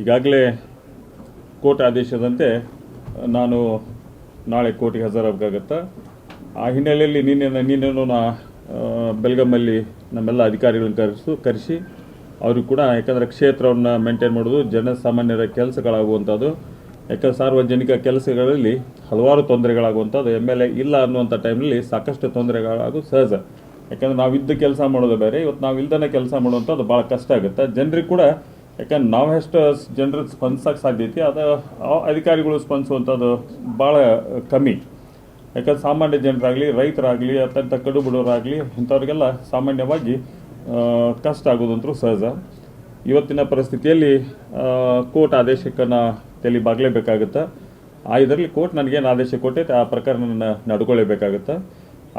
ಈಗಾಗಲೇ ಕೋರ್ಟ್ ಆದೇಶದಂತೆ ನಾನು ನಾಳೆ ಕೋರ್ಟಿಗೆ ಹಾಜರಾಗಬೇಕಾಗತ್ತೆ. ಆ ಹಿನ್ನೆಲೆಯಲ್ಲಿ ನಿನ್ನೆ ನಿನ್ನೆ ನಾ ಬೆಲ್ಗಮ್ಮಲ್ಲಿ ನಮ್ಮೆಲ್ಲ ಅಧಿಕಾರಿಗಳನ್ನು ಕರೆಸು, ಕರೆಸಿ, ಅವ್ರಿಗೆ ಕೂಡ ಯಾಕಂದರೆ ಕ್ಷೇತ್ರವನ್ನು ಮೇಂಟೈನ್ ಮಾಡೋದು ಜನಸಾಮಾನ್ಯರ ಕೆಲಸಗಳಾಗುವಂಥದ್ದು. ಯಾಕಂದರೆ ಸಾರ್ವಜನಿಕ ಕೆಲಸಗಳಲ್ಲಿ ಹಲವಾರು ತೊಂದರೆಗಳಾಗುವಂಥದ್ದು. ಎಂ ಎಲ್ ಎ ಇಲ್ಲ ಅನ್ನುವಂಥ ಟೈಮ್ನಲ್ಲಿ ಸಾಕಷ್ಟು ತೊಂದರೆಗಳಾಗೋದು ಸಹಜ. ಯಾಕಂದ್ರೆ ನಾವು ಇದ್ದ ಕೆಲಸ ಮಾಡೋದು ಬೇರೆ, ಇವತ್ತು ನಾವು ಇಲ್ದನೇ ಕೆಲಸ ಮಾಡುವಂಥದ್ದು ಭಾಳ ಕಷ್ಟ ಆಗುತ್ತೆ. ಜನರಿಗೆ ಕೂಡ ಯಾಕಂದ್ರೆ ನಾವೆಷ್ಟು ಜನರ ಸ್ಪಂದಿಸೋಕೆ ಸಾಧ್ಯ ಸಾಧ್ಯತೆ ಅದು ಅಧಿಕಾರಿಗಳು ಸ್ಪಂದಿಸುವಂಥದ್ದು ಭಾಳ ಕಮ್ಮಿ. ಯಾಕಂದ್ರೆ ಸಾಮಾನ್ಯ ಜನರಾಗಲಿ, ರೈತರಾಗಲಿ, ಅತ್ಯಂತ ಕಡು ಬಡವರಾಗಲಿ, ಇಂಥವ್ರಿಗೆಲ್ಲ ಸಾಮಾನ್ಯವಾಗಿ ಕಷ್ಟ ಆಗೋದಂತೂ ಸಹಜ. ಇವತ್ತಿನ ಪರಿಸ್ಥಿತಿಯಲ್ಲಿ ಕೋರ್ಟ್ ಆದೇಶಕ್ಕೆ ನಾ ತಲೆ ಬಾಗಲೇಬೇಕಾಗುತ್ತೆ ಆ ಇದರಲ್ಲಿ ಕೋರ್ಟ್ ನನಗೇನು ಆದೇಶ ಕೊಟ್ಟೈತೆ, ಆ ಪ್ರಕಾರ ನನ್ನ ನಡ್ಕೊಳ್ಳೇಬೇಕಾಗುತ್ತೆ.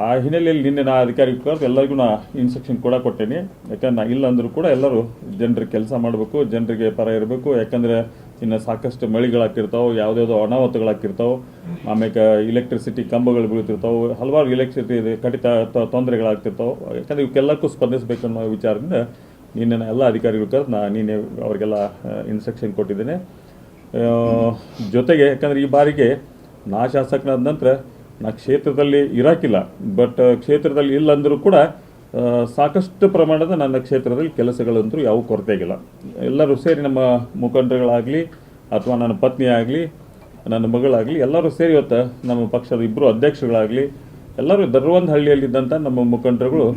ಆ ಹಿನ್ನೆಲೆಯಲ್ಲಿ ನಿನ್ನೆ ನಾ ಅಧಿಕಾರಿಗೆ ಕರೆದು ಎಲ್ಲರಿಗೂ ನಾ ಇನ್ಸ್ಟ್ರಕ್ಷನ್ ಕೂಡ ಕೊಟ್ಟೇನೆ. ಯಾಕಂದ್ರೆ ನಾ ಇಲ್ಲ ಅಂದರೂ ಕೂಡ ಎಲ್ಲರೂ ಜನರಿಗೆ ಕೆಲಸ ಮಾಡಬೇಕು, ಜನರಿಗೆ ಪರ ಇರಬೇಕು. ಯಾಕಂದರೆ ಇನ್ನು ಸಾಕಷ್ಟು ಮಳಿಗಳಾಗ್ತಿರ್ತಾವೆ ಯಾವುದ್ಯಾವುದೋ ಅನಾಹುತಗಳಾಗ್ತಿರ್ತಾವೆ ಆಮೇಲೆ ಇಲೆಕ್ಟ್ರಿಸಿಟಿ ಕಂಬಗಳು ಬೀಳ್ತಿರ್ತಾವೆ, ಹಲವಾರು ಇಲೆಕ್ಟ್ರಿಸಿಟಿ ಕಡಿತ ತೊಂದರೆಗಳಾಗ್ತಿರ್ತಾವೆ. ಯಾಕಂದರೆ ಇವಕ್ಕೆಲ್ಲಕ್ಕೂ ಸ್ಪಂದಿಸಬೇಕನ್ನೋ ವಿಚಾರದಿಂದ ನಿನ್ನೆ ಎಲ್ಲ ಅಧಿಕಾರಿಗಳು ಕರೆದು ನಾ ನಿನ್ನೆ ಅವರಿಗೆಲ್ಲ ಇನ್ಸ್ಟ್ರಕ್ಷನ್ ಕೊಟ್ಟಿದ್ದೇನೆ. ಜೊತೆಗೆ ಯಾಕಂದರೆ ಈ ಬಾರಿಗೆ ನಾ ಶಾಸಕನಾದ ನಂತರ ನಾ ಕ್ಷೇತ್ರದಲ್ಲಿ ಇರಾಕಿಲ್ಲ ಬಟ್ ಕ್ಷೇತ್ರದಲ್ಲಿ ಇಲ್ಲ ಅಂದರೂ ಕೂಡ ಸಾಕಷ್ಟು ಪ್ರಮಾಣದ ನನ್ನ ಕ್ಷೇತ್ರದಲ್ಲಿ ಕೆಲಸಗಳಂತೂ ಯಾವ ಕೊರತೆ ಆಗಿಲ್ಲ ಎಲ್ಲರೂ ಸೇರಿ ನಮ್ಮ ಮುಖಂಡರುಗಳಾಗಲಿ ಅಥವಾ ನನ್ನ ಪತ್ನಿ ಆಗಲಿ ನನ್ನ ಮಗಳಾಗಲಿ, ಎಲ್ಲರೂ ಸೇರಿ ಇವತ್ತು ನಮ್ಮ ಪಕ್ಷದ ಇಬ್ಬರು ಅಧ್ಯಕ್ಷಗಳಾಗಲಿ ಎಲ್ಲರೂ ದರ್ವಂದ್ ಹಳ್ಳಿಯಲ್ಲಿದ್ದಂಥ ನಮ್ಮ ಮುಖಂಡರುಗಳು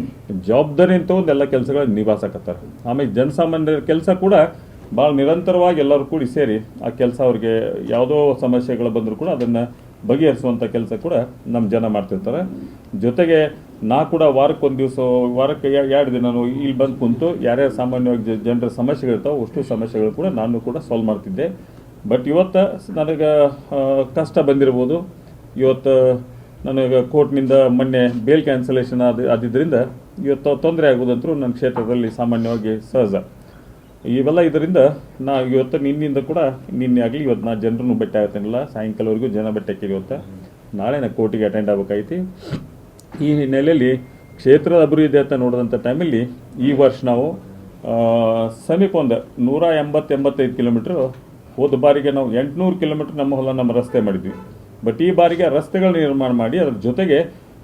ಜವಾಬ್ದಾರಿ ಅಂತ ಒಂದು ಎಲ್ಲ ಕೆಲಸಗಳನ್ನ ನಿಭಾಯಿಸಕತ್ತಾರ. ಆಮೇಲೆ ಜನಸಾಮಾನ್ಯರ ಕೆಲಸ ಕೂಡ ಭಾಳ ನಿರಂತರವಾಗಿ ಎಲ್ಲರೂ ಕೂಡಿ ಸೇರಿ ಆ ಕೆಲಸ ಅವ್ರಿಗೆ ಯಾವುದೋ ಸಮಸ್ಯೆಗಳು ಬಂದರೂ ಕೂಡ ಅದನ್ನು ಬಗೆಹರಿಸುವಂಥ ಕೆಲಸ ಕೂಡ ನಮ್ಮ ಜನ ಮಾಡ್ತಿರ್ತಾರೆ. ಜೊತೆಗೆ ನಾ ಕೂಡ ವಾರಕ್ಕೊಂದು ದಿವಸ, ವಾರಕ್ಕೆ ಎರಡು ದಿನ ನಾನು ಇಲ್ಲಿ ಬಂದು ಕುಂತು ಯಾರ್ಯಾರು ಸಾಮಾನ್ಯವಾಗಿ ಜನರ ಸಮಸ್ಯೆಗಳಿರ್ತಾವೆ ಅಷ್ಟು ಸಮಸ್ಯೆಗಳು ಕೂಡ ನಾನು ಕೂಡ ಸಾಲ್ವ್ ಮಾಡ್ತಿದ್ದೆ. ಬಟ್ ಇವತ್ತು ನನಗೆ ಕಷ್ಟ ಬಂದಿರ್ಬೋದು. ಇವತ್ತು ನನಗೆ ಕೋರ್ಟ್ನಿಂದ ಮೊನ್ನೆ ಬೇಲ್ ಕ್ಯಾನ್ಸಲೇಷನ್ ಆದ ಆದಿದ್ದರಿಂದ ಇವತ್ತು ತೊಂದರೆ ಆಗೋದಂತರೂ ನನ್ನ ಕ್ಷೇತ್ರದಲ್ಲಿ ಸಾಮಾನ್ಯವಾಗಿ ಸಹಜ. ಇವೆಲ್ಲ ಇದರಿಂದ ನಾ ಇವತ್ತು ನಿನ್ನಿಂದ ಕೂಡ ನಿನ್ನೆ ಆಗಲಿ ಇವತ್ತು ನಾ ಜನರನ್ನು ಭೇಟಿ ಆಗ್ತೇನಿಲ್ಲ ಸಾಯಂಕಾಲವರೆಗೂ ಜನ ಭೇಟಿ ಹಾಕಿ ಇವತ್ತು. ನಾಳೆ ನಾ ಕೋರ್ಟಿಗೆ ಅಟೆಂಡ್ ಆಗ್ಬೇಕಾಯ್ತಿ ಈ ಹಿನ್ನೆಲೆಯಲ್ಲಿ ಕ್ಷೇತ್ರದ ಅಭಿವೃದ್ಧಿ ಅಂತ ನೋಡಿದಂಥ ಟೈಮಲ್ಲಿ ಈ ವರ್ಷ ನಾವು ಸಮೀಪ ಒಂದು ನೂರ ಎಂಬತ್ತೆಂಬತ್ತೈದು ಕಿಲೋಮೀಟ್ರ್ ಹೋದ ಬಾರಿಗೆ ನಾವು ಎಂಟುನೂರು ಕಿಲೋಮೀಟ್ರ್ ನಮ್ಮ ಹೊಲ ನಮ್ಮ ರಸ್ತೆ ಮಾಡಿದ್ವಿ. ಬಟ್ ಈ ಬಾರಿಗೆ ರಸ್ತೆಗಳ ನಿರ್ಮಾಣ ಮಾಡಿ ಅದ್ರ ಜೊತೆಗೆ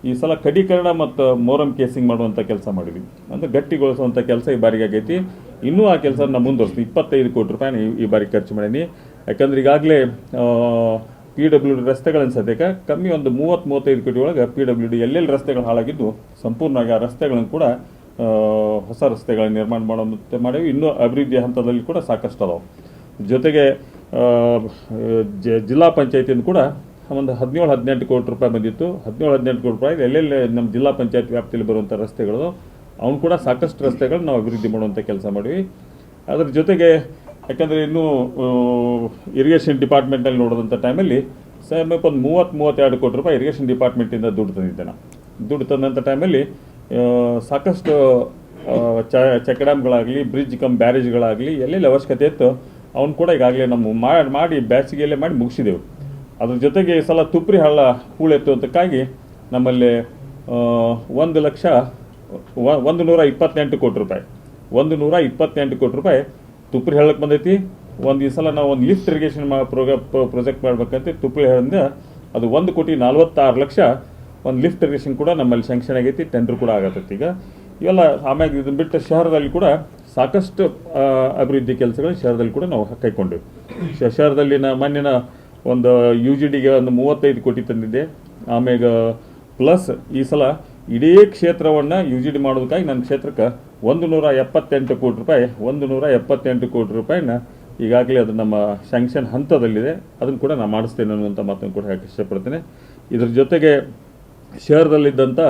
ಈ ಸಲ ಕಡೀಕರಣ ಮತ್ತು ಮೋರಂ ಕೇಸಿಂಗ್ ಮಾಡುವಂಥ ಕೆಲಸ ಮಾಡಿದ್ವಿ. ಅಂದ್ರೆ ಗಟ್ಟಿಗೊಳಿಸುವಂಥ ಕೆಲಸ ಈ ಬಾರಿಗೆ ಆಗೈತಿ. ಇನ್ನೂ ಆ ಕೆಲಸ ನಾನು ಮುಂದುವರಿಸ್ತೀನಿ ಇಪ್ಪತ್ತೈದು ಕೋಟಿ ರೂಪಾಯಿ ಈ- ಬಾರಿ ಖರ್ಚು ಮಾಡೀನಿ. ಯಾಕಂದ್ರೆ ಈಗಾಗಲೇ ಪಿ ಡಬ್ಲ್ಯೂ ಡಿ ರಸ್ತೆಗಳನ್ನು ಸದ್ಯಕ್ಕೆ ಕಮ್ಮಿ ಒಂದು ಮೂವತ್ತು ಮೂವತ್ತೈದು ಕೋಟಿ ಒಳಗೆ ಪಿ ಡಬ್ಲ್ಯೂ ಡಿ ಎಲ್ಲೆಲ್ಲಿ ರಸ್ತೆಗಳು ಹಾಳಾಗಿದ್ದು ಸಂಪೂರ್ಣವಾಗಿ ಆ ರಸ್ತೆಗಳನ್ನು ಕೂಡ ಹೊಸ ರಸ್ತೆಗಳ ನಿರ್ಮಾಣ ಮಾಡುವಂತೆ ಮಾಡಿ ಇನ್ನೂ ಅಭಿವೃದ್ಧಿ ಹಂತದಲ್ಲಿ ಕೂಡ ಸಾಕಷ್ಟು ಅದಾವೆ. ಜೊತೆಗೆ ಜಿಲ್ಲಾ ಪಂಚಾಯತಿಯನ್ನು ಕೂಡ ಒಂದು ಹದಿನೇಳು, ಹದಿನೆಂಟು ಕೋಟಿ ರೂಪಾಯಿ ಬಂದಿತ್ತು. ಹದಿನೇಳು, ಹದಿನೆಂಟು ಕೋಟಿ ರೂಪಾಯಿ ಎಲ್ಲೆಲ್ಲಿ ನಮ್ಮ ಜಿಲ್ಲಾ ಪಂಚಾಯತ್ ವ್ಯಾಪ್ತಿಯಲ್ಲಿ ಬರುವಂಥ ರಸ್ತೆಗಳು, ಅವನು ಕೂಡ ಸಾಕಷ್ಟು ರಸ್ತೆಗಳನ್ನ ನಾವು ಅಭಿವೃದ್ಧಿ ಮಾಡುವಂಥ ಕೆಲಸ ಮಾಡಿವಿ. ಅದರ ಜೊತೆಗೆ, ಯಾಕಂದರೆ ಇನ್ನೂ ಇರಿಗೇಷನ್ ಡಿಪಾರ್ಟ್ಮೆಂಟಲ್ಲಿ ನೋಡಿದಂಥ ಟೈಮಲ್ಲಿ ಸಮೀಪ ಒಂದು ಮೂವತ್ತು, ಮೂವತ್ತೆರಡು ಕೋಟಿ ರೂಪಾಯಿ ಇರಿಗೇಷನ್ ಡಿಪಾರ್ಟ್ಮೆಂಟಿಂದ ದುಡ್ಡು ತಂದಿದ್ದೆ ನಾನು. ದುಡ್ಡು ತಂದಂಥ ಟೈಮಲ್ಲಿ ಸಾಕಷ್ಟು ಚ ಚೆಕ್ ಡ್ಯಾಮ್ಗಳಾಗಲಿ ಬ್ರಿಡ್ಜ್ ಕಮ್ ಬ್ಯಾರೇಜ್ಗಳಾಗಲಿ ಎಲ್ಲೆಲ್ಲಿ ಅವಶ್ಯಕತೆ ಇತ್ತು, ಅವ್ನು ಕೂಡ ಈಗಾಗಲೇ ನಮ್ಮ ಮಾಡಿ ಮಾಡಿ ಮಾಡಿ ಮುಗಿಸಿದೆವು. ಅದ್ರ ಜೊತೆಗೆ ಈ ಸಲ ತುಪ್ರಿ ಹಳ್ಳ ಹೂಳೆತ್ತುವಂತಕ್ಕಾಗಿ ನಮ್ಮಲ್ಲಿ ಒಂದು ಲಕ್ಷ ಒಂದು ನೂರ ಇಪ್ಪತ್ತೆಂಟು ಕೋಟಿ ರೂಪಾಯಿ. ಒಂದು ನೂರ ಇಪ್ಪತ್ತೆಂಟು ಕೋಟಿ ರೂಪಾಯಿ ತುಪ್ರಿ ಹಳ್ಳಕ್ಕೆ ಬಂದೈತಿ. ಒಂದು ಈ ಸಲ ನಾವು ಒಂದು ಲಿಫ್ಟ್ ಇರಿಗೇಷನ್ ಪ್ರೊಜೆಕ್ಟ್ ಮಾಡ್ಬೇಕಂತ. ತುಪ್ರಿ ಹಳ್ಳಿಂದ ಅದು ಒಂದು ಕೋಟಿ ನಲ್ವತ್ತಾರು ಲಕ್ಷ ಒಂದು ಲಿಫ್ಟ್ ಇರಿಗೇಷನ್ ಕೂಡ ನಮ್ಮಲ್ಲಿ ಸ್ಯಾಂಕ್ಷನ್ ಆಗೈತಿ. ಟೆಂಡರ್ ಕೂಡ ಆಗತ್ತೈತಿ. ಈಗ ಇವೆಲ್ಲ ಆಮ್ಯಾಗ ಇದನ್ನು ಬಿಟ್ಟು ಶಹರದಲ್ಲಿ ಕೂಡ ಸಾಕಷ್ಟು ಅಭಿವೃದ್ಧಿ ಕೆಲಸಗಳು ಶಹರದಲ್ಲಿ ಕೂಡ ನಾವು ಕೈಕೊಂಡಿವಿ. ಶಹರದಲ್ಲಿನ ಮಣ್ಣಿನ ಒಂದು ಯು ಜಿ ಡಿಗೆ ಒಂದು ಮೂವತ್ತೈದು ಕೋಟಿ ತಂದಿದ್ದೆ ಆಮೇಲೆ ಪ್ಲಸ್ ಈ ಸಲ ಇಡೀ ಕ್ಷೇತ್ರವನ್ನು ಯು ಜಿ ಡಿ ಮಾಡೋದಕ್ಕಾಗಿ ನನ್ನ ಕ್ಷೇತ್ರಕ್ಕೆ ಒಂದು ನೂರ ಎಪ್ಪತ್ತೆಂಟು ಕೋಟಿ ರೂಪಾಯಿ ಒಂದು ನೂರ ಎಪ್ಪತ್ತೆಂಟು ಕೋಟಿ ರೂಪಾಯಿನ ಈಗಾಗಲೇ ಅದು ನಮ್ಮ ಸ್ಯಾಂಕ್ಷನ್ ಹಂತದಲ್ಲಿದೆ. ಅದನ್ನು ಕೂಡ ನಾನು ಮಾಡಿಸ್ತೇನೆ ಅನ್ನುವಂಥ ಮಾತನ್ನು ಕೂಡ ಹೇಳಕ್ಕೆ ಇಷ್ಟಪಡ್ತೇನೆ. ಇದ್ರ ಜೊತೆಗೆ ಶಹರದಲ್ಲಿದ್ದಂಥ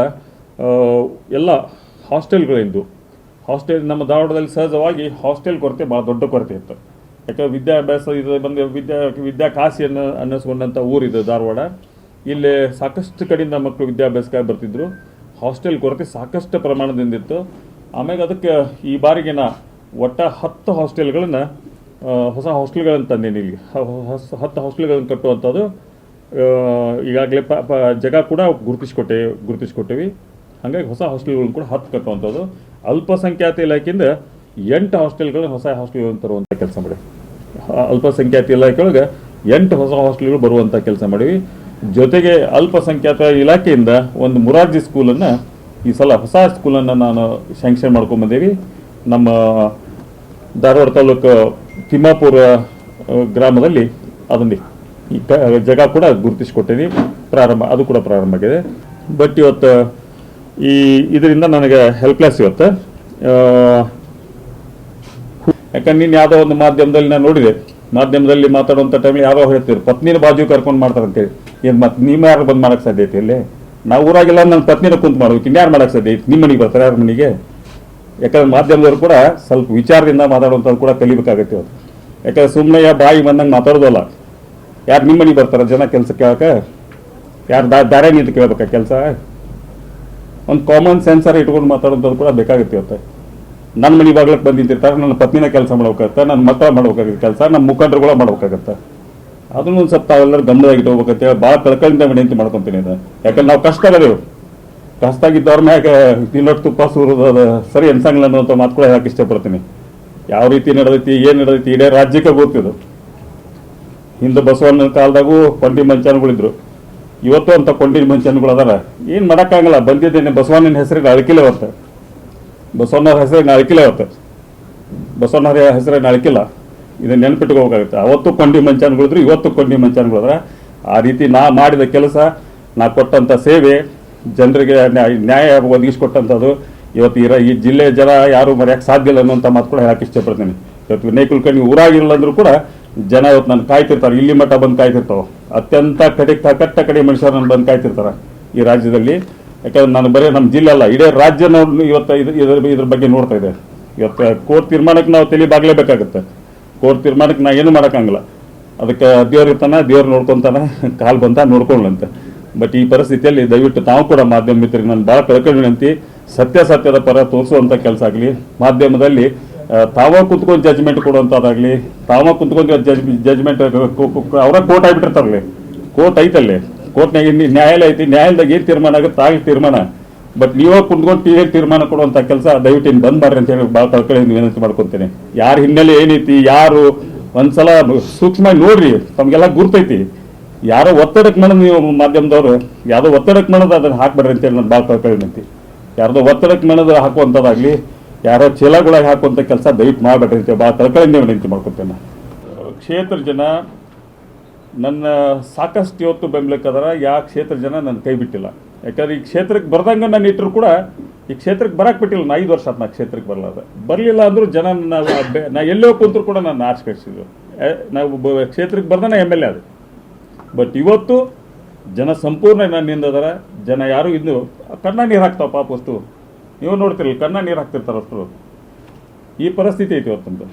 ಎಲ್ಲ ಹಾಸ್ಟೆಲ್ಗಳಿಂದು ಹಾಸ್ಟೆಲ್ ನಮ್ಮ ಧಾರವಾಡದಲ್ಲಿ ಸಹಜವಾಗಿ ಹಾಸ್ಟೆಲ್ ಕೊರತೆ ಭಾಳ ದೊಡ್ಡ ಕೊರತೆ ಇತ್ತು. ಯಾಕಂದ್ರೆ ವಿದ್ಯಾಭ್ಯಾಸ ಇದು ಬಂದು ವಿದ್ಯಾ ವಿದ್ಯಾ ಕಾಶಿ ಅನ್ನ ಅನ್ನಿಸ್ಕೊಂಡಂಥ ಊರಿದೆ ಧಾರವಾಡ. ಇಲ್ಲಿ ಸಾಕಷ್ಟು ಕಡೆಯಿಂದ ಮಕ್ಕಳು ವಿದ್ಯಾಭ್ಯಾಸಕ್ಕಾಗಿ ಬರ್ತಿದ್ರು. ಹಾಸ್ಟೆಲ್ ಕೊರತೆ ಸಾಕಷ್ಟು ಪ್ರಮಾಣದಿಂದಿತ್ತು ಆಮ್ಯಾಗ ಅದಕ್ಕೆ ಈ ಬಾರಿಗೆ ನಾ ಒಟ್ಟ ಹತ್ತು ಹಾಸ್ಟೆಲ್ಗಳನ್ನು ಹೊಸ ಹಾಸ್ಟೆಲ್ಗಳನ್ನು ತಂದೇನೆ ಇಲ್ಲಿ. ಹೊಸ- ಹತ್ತು ಹಾಸ್ಟೆಲ್ಗಳನ್ನು ಕಟ್ಟುವಂಥದ್ದು ಈಗಾಗಲೇ ಪ ಪ, ಜಗ ಕೂಡ ಗುರುತಿಸ್ಕೊಟ್ಟೆ, ಗುರುತಿಸ್ಕೊಟ್ಟೇವಿ. ಹಾಗಾಗಿ ಹೊಸ ಹಾಸ್ಟೆಲ್ಗಳನ್ನು ಕೂಡ ಹತ್ತು ಕಟ್ಟುವಂಥದ್ದು. ಅಲ್ಪಸಂಖ್ಯಾತ ಇಲಾಖೆಯಿಂದ ಎಂಟು ಹಾಸ್ಟೆಲ್ಗಳನ್ನ ಹೊಸ ಹಾಸ್ಟೆಲ್ಗಳನ್ನು ತರುವಂಥ ಕೆಲಸ ಮಾಡಿ ಅಲ್ಪಸಂಖ್ಯಾತ ಇಲಾಖೆಯೊಳಗೆ ಎಂಟು ಹೊಸ ಹಾಸ್ಟೆಲ್ಗಳು ಬರುವಂಥ ಕೆಲಸ ಮಾಡಿವಿ. ಜೊತೆಗೆ ಅಲ್ಪಸಂಖ್ಯಾತ ಇಲಾಖೆಯಿಂದ ಒಂದು ಮುರಾರ್ಜಿ ಸ್ಕೂಲನ್ನು ಈ ಸಲ ಹೊಸ ಸ್ಕೂಲನ್ನು ನಾನು ಸ್ಯಾಂಕ್ಷನ್ ಮಾಡ್ಕೊಂಬಂದೇವಿ ನಮ್ಮ ಧಾರವಾಡ ತಾಲೂಕು ತಿಮ್ಮಾಪುರ ಗ್ರಾಮದಲ್ಲಿ ಅದನ್ನು ಈ ಜಗ ಜಾಗ ಕೂಡ ಗುರುತಿಸಿಕೊಟ್ಟಿದ್ದೀವಿ ಪ್ರಾರಂಭ, ಅದು ಕೂಡ ಪ್ರಾರಂಭ ಆಗಿದೆ. ಬಟ್ ಇವತ್ತು ಈ ಇದರಿಂದ ನನಗೆ ಹೆಲ್ಪ್ಲೆಸ್ ಇವತ್ತು. ಯಾಕಂದ್ರೆ ನೀನು ಯಾವುದೋ ಒಂದು ಮಾಧ್ಯಮದಲ್ಲಿ ನಾನು ನೋಡಿದೆ. ಮಾಧ್ಯಮದಲ್ಲಿ ಮಾತಾಡುವಂಥ ಟೈಮಲ್ಲಿ ಯಾರೋ ಹೇಳ್ತೀರಿ ಪತ್ನಿನ ಬಾಜು ಕರ್ಕೊಂಡು ಮಾಡ್ತಾರೆ ಅಂತೇಳಿ ಏನು ಮತ್ತೆ ನಿಮ್ಮ ಯಾರು ಬಂದು ಮಾಡಕ್ಕೆ ಸಾಧ್ಯ ಐತಿ ಇಲ್ಲೇ? ನಾವು ಊರಾಗೆಲ್ಲ ನನ್ನ ಪತ್ನಿನ ಕುಂತು ಮಾಡ್ಬೇಕು ಇನ್ಯಾರು ಮಾಡಕ್ಕೆ ಸಾಧ್ಯ ಐತೆ? ನಿಮ್ಮ ಮನೆಗೆ ಬರ್ತಾರೆ ಯಾರ ಮನೆಗೆ? ಯಾಕಂದ್ರೆ ಮಾಧ್ಯಮದವರು ಕೂಡ ಸ್ವಲ್ಪ ವಿಚಾರದಿಂದ ಮಾತಾಡುವಂಥದ್ದು ಕೂಡ ಕಲಿಬೇಕಾಗತ್ತೆ ಇವತ್ತು ಯಾಕಂದ್ರೆ ಸುಮ್ಮನೆ ಬಾಯಿ ಬಂದಂಗೆ ಮಾತಾಡೋದಲ್ಲ. ಯಾರು ನಿಮ್ಮ ಮನೆಗೆ ಬರ್ತಾರೆ ಜನ ಕೆಲಸ ಕೇಳಕ? ಯಾರು ದಾ ದಾರೆ ನಿಂತು ಕೇಳ್ಬೇಕಾ ಕೆಲಸ? ಒಂದು ಕಾಮನ್ ಸೆನ್ಸರ್ ಇಟ್ಕೊಂಡು ಮಾತಾಡೋಂಥದ್ದು ಕೂಡ ಬೇಕಾಗುತ್ತೆ ಇವತ್ತು. ನನ್ನ ಮನೆ ಬಾಗ್ಲಕ್ಕೆ ನಿಂತಿರ್ತಾರೆ ನನ್ನ ಪತ್ನಿನ ಕೆಲಸ ಮಾಡ್ಬೇಕಾಗತ್ತೆ, ನನ್ನ ಮಕ್ಕಳ ಮಾಡ್ಬೇಕಾಗತ್ತೆ ಕೆಲಸ, ನಮ್ಮ ಮುಖಂಡರುಗಳ ಮಾಡ್ಬೇಕಾಗತ್ತೆ. ಅದನ್ನು ಒಂದು ಸ್ವಲ್ಪ ತಾವೆಲ್ಲರೂ ಗಮನವಾಗಿ ಇಟ್ಕೋಬೇಕಂತ ಭಾಳ ಕಳ್ಕಳಿಂದ ವಿನಂತಿ ಮಾಡ್ಕೊತೀನಿ ಇದು ಯಾಕಂದ್ರೆ ನಾವು ಕಷ್ಟ ಅದೇವು ಕಷ್ಟಾಗಿದ್ದವ್ರ ಮ್ಯಾಗ ತಿನ್ನೋಟ್ ತುಪ್ಪ ಅದು ಸರಿ ಅನ್ಸಂಗಿಲ್ಲ ಅನ್ನೋಂಥ ಮಾತು ಕೂಡ ಹೇಳಕ್ಕೆ ಇಷ್ಟಪಡ್ತೀನಿ. ಯಾವ ರೀತಿ ನಡೆದೈತಿ, ಏನು ನಡೆದೈತಿ, ಇಡೀ ರಾಜ್ಯಕ್ಕೆ ಗೊತ್ತಿದ್ದು ಹಿಂದೆ ಬಸವಣ್ಣನ ಕಾಲದಾಗೂ ಕೊಂಡಿ ಮಂಚನಗಳಿದ್ರು ಇವತ್ತು ಅಂತ ಕೊಂಡಿ ಮಂಚಾನಗಳು ಅದಾರ. ಏನು ಮಾಡೋಕ್ಕಾಗಲ್ಲ ಬಂದಿದ್ದೇನೆ ಬಸವಣ್ಣನ ಹೆಸರಿಗೆ ಅಳಕಿಲ್ಲ ಅವತ್ತು. ಬಸವಣ್ಣವ್ರ ಹೆಸರಿನ ಅಳಕಿಲ್ಲ ಅವತ್ತು ಬಸವಣ್ಣವ್ರ ಹೆಸರಿನ ಅಳಕಿಲ್ಲ ಇದನ್ನ ನೆನ್ಪಿಟ್ಕೋಬೇಕಾಗುತ್ತೆ. ಅವತ್ತು ಕೊಂಡಿ ಮಂಚಾನ್ಗಳಿದ್ರು ಇವತ್ತು ಕೊಂಡಿ ಮಂಚಾನಗಳದ್ರ ಆ ರೀತಿ ನಾ ಮಾಡಿದ ಕೆಲಸ, ನಾ ಕೊಟ್ಟಂಥ ಸೇವೆ, ಜನರಿಗೆ ನ್ಯಾಯ- ಒದಗಿಸ್ಕೊಟ್ಟಂಥದ್ದು, ಇವತ್ತು ಇರೋ, ಈ ಜಿಲ್ಲೆಯ ಜನ ಯಾರು ಮರೆಯಕ್ಕೆ ಸಾಧ್ಯ ಇಲ್ಲ ಅನ್ನೋಂಥ ಮಾತು ಕೂಡ ಹೇಳಕ್ಕೆ ಇಷ್ಟಪಡ್ತೀನಿ. ಇವತ್ತು ವಿನಯ್ ಕುಲಕರ್ಣಿ ಊರಾಗಿರಲ್ಲ ಅಂದ್ರೂ ಕೂಡ ಜನ ಇವತ್ತು ನನ್ನ ಕಾಯ್ತಿರ್ತಾರೆ. ಇಲ್ಲಿ ಮಟ್ಟ ಬಂದು ಕಾಯ್ತಿರ್ತಾವೆ. ಅತ್ಯಂತ ಕಡೆ ಕಟ್ಟ ಕಡೆ ಮನುಷ್ಯರನ್ನು ಬಂದು ಕಾಯ್ತಿರ್ತಾರೆ ಈ ರಾಜ್ಯದಲ್ಲಿ. ಯಾಕಂದ್ರೆ ನಾನು ಬರೀ ನಮ್ಮ ಜಿಲ್ಲೆ ಅಲ್ಲ, ಇಡೀ ರಾಜ್ಯ ನೋಡಿ ಇವತ್ತು ಇದು ಇದ್ರ ಇದ್ರ ಬಗ್ಗೆ ನೋಡ್ತಾ ಇದೆ. ಇವತ್ತು ಕೋರ್ಟ್ ತೀರ್ಮಾನಕ್ಕೆ ನಾವು ತಲೆ ಬಾಗ್ಲೇಬೇಕಾಗುತ್ತೆ. ಕೋರ್ಟ್ ತೀರ್ಮಾನಕ್ಕೆ ನಾ ಏನು ಮಾಡೋಕ್ಕಾಗಲ್ಲ. ಅದಕ್ಕೆ ದೇವ್ರ ದೇವ್ರು ನೋಡ್ಕೊತಾನೆ, ಕಾಲು ಬಂತ ನೋಡ್ಕೊಳ್ಳಂತ ಬಟ್ ಈ ಪರಿಸ್ಥಿತಿಯಲ್ಲಿ ದಯವಿಟ್ಟು ತಾವು ಕೂಡ ಮಾಧ್ಯಮ ಮಿತ್ರರಿಗೆ ನಾನು ಭಾಳ ಕಳ್ಕೊಂಡು ವಿನಂತಿ, ಸತ್ಯಾಸತ್ಯದ ಪರ ತೋರಿಸುವಂಥ ಕೆಲಸ ಆಗಲಿ. ಮಾಧ್ಯಮದಲ್ಲಿ ತಾವ ಕುತ್ಕೊಂಡು ಜಜ್ಮೆಂಟ್ ಕೊಡುವಂಥದ್ದಾಗಲಿ ತಾವ ಕುತ್ಕೊಂಡು ಜಜ್ ಜಜ್ಮೆಂಟ್ ಅವರ ಕೋರ್ಟ್ ಆಗಿಬಿಟ್ಟಿರ್ತಾರಲ್ಲಿ. ಕೋರ್ಟ್ ಐತಲ್ಲಿ. ಕೋರ್ಟ್ನಾಗ ಇನ್ನು ನ್ಯಾಯಾಲಯ ಐತಿ, ನ್ಯಾಯಾಲಯದಾಗ ಏನು ತೀರ್ಮಾನ ಆಗುತ್ತೆ ಆಗ ತೀರ್ಮಾನ. ಬಟ್ ನೀವೇ ಕುಂತ್ಕೊಂಡು ಟಿ ತೀರ್ಮಾನ ಕೊಡುವಂಥ ಕೆಲಸ ದಯವಿಟ್ಟು ಇನ್ನು ಬಂದ್ ಮಾಡ್ರಿ ಅಂತ ಹೇಳಿ ಭಾಳ ಕಳ್ಕೊಳ್ಳಿ ವಿನಂತಿ ಮಾಡ್ಕೊತೀನಿ. ಯಾರ ಹಿನ್ನೆಲೆ ಏನೈತಿ, ಯಾರು ಒಂದ್ಸಲ ಸೂಕ್ಷ್ಮ ನೋಡ್ರಿ, ತಮಗೆಲ್ಲ ಗುರ್ತೈತಿ. ಯಾರೋ ಒತ್ತಡಕ್ಕೆ ಮಾಡೋದು ನೀವು ಮಾಧ್ಯಮದವರು, ಯಾವುದೋ ಒತ್ತಡಕ್ಕೆ ಮಾಡೋದು ಅದನ್ನ ಹಾಕ್ಬೇಡ್ರಿ ಅಂತೇಳಿ ನಾನು ಭಾಳ ಕಳ್ಕೊಳ್ಳಿ ವಿನಂತಿ. ಯಾರ್ದೋ ಒತ್ತಡಕ್ಕೆ ಮಾಡೋದು ಹಾಕುವಂಥದ್ದಾಗಲಿ, ಯಾರೋ ಚೀಲಗಳಾಗಿ ಹಾಕುವಂಥ ಕೆಲಸ ದಯವಿಟ್ಟು ಮಾಡಬೇಡ್ರಿ ಅಂತ ಭಾಳ ಕಳ್ಕೊಳ್ಳಿ ವಿನಂತಿ ಮಾಡ್ಕೊತೇನೆ. ಕ್ಷೇತ್ರ ಜನ ನನ್ನ ಸಾಕಷ್ಟು ಇವತ್ತು ಬೆಂಬಲಕ್ಕದರ ಯಾವ ಕ್ಷೇತ್ರ ಜನ ನನ್ನ ಕೈ ಬಿಟ್ಟಿಲ್ಲ. ಯಾಕಂದ್ರೆ ಈ ಕ್ಷೇತ್ರಕ್ಕೆ ಬರ್ದಂಗೆ ನಾನು ಇಟ್ಟರು ಕೂಡ ಈ ಕ್ಷೇತ್ರಕ್ಕೆ ಬರಕ್ಕೆ ಬಿಟ್ಟಿಲ್ಲ. ನಾ ಐದು ವರ್ಷ ಆತ್ಮ ನಾ ಕ್ಷೇತ್ರಕ್ಕೆ ಬರಲಾರ್ದೆ ಬರಲಿಲ್ಲ ಅಂದರೂ ಜನ ನಾವು ನಾ ಎಲ್ಲೋ ಕುಂತರು ಕೂಡ ನಾನು ಆರ್ಸ್ ಕಳಿಸಿದ್ರು. ನಾವು ಕ್ಷೇತ್ರಕ್ಕೆ ಬರ್ದಾನೆ ಎಂ ಎಲ್ ಎ ಅದು ಬಟ್ ಇವತ್ತು ಜನ ಸಂಪೂರ್ಣ ನನ್ನಿಂದ ಅದರ. ಜನ ಯಾರು ಇದ್ದು ಕಣ್ಣ ನೀರು ಹಾಕ್ತಾವ ಪಾಪ ವಸ್ತು. ನೀವು ನೋಡ್ತಿರಲಿಲ್ಲ ಕಣ್ಣ ನೀರು ಹಾಕ್ತಿರ್ತಾರೆ ಅಷ್ಟು ಈ ಪರಿಸ್ಥಿತಿ ಐತಿ ಇವತ್ತಂದು.